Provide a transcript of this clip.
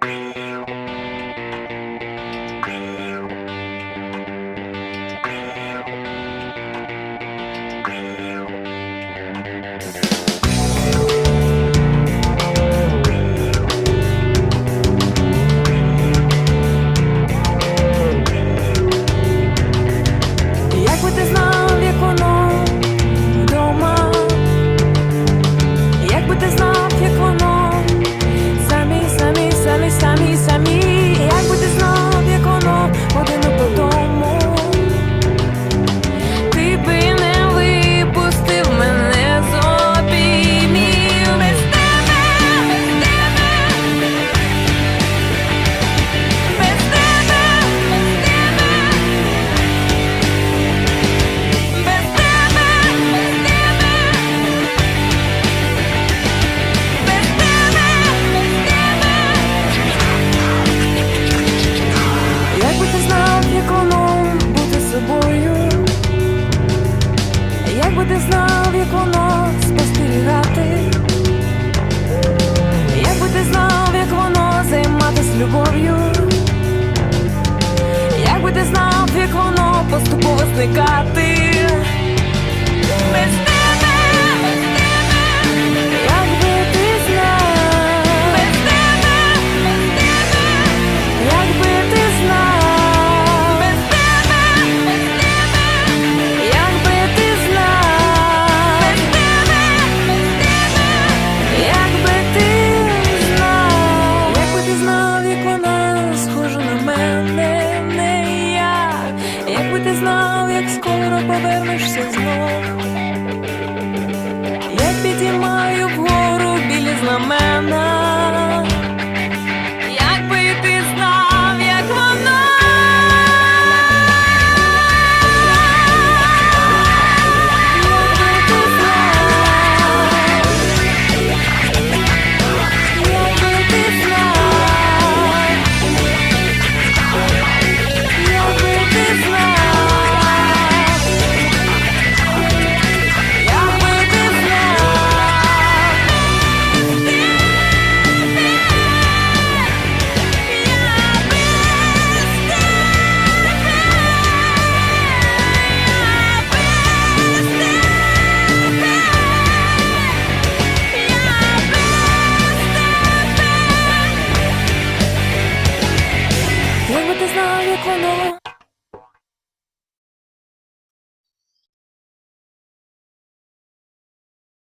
Як би ти знав, зникати. Якби ти знав, без тебе, без тебе, якби ти знав, без тебе, без тебе, якби ти знав, тебе, без тебе, якби ти знав, якби ти знав, як вона схожа на мене, якби ти знав скоро повернешся знов. るかな？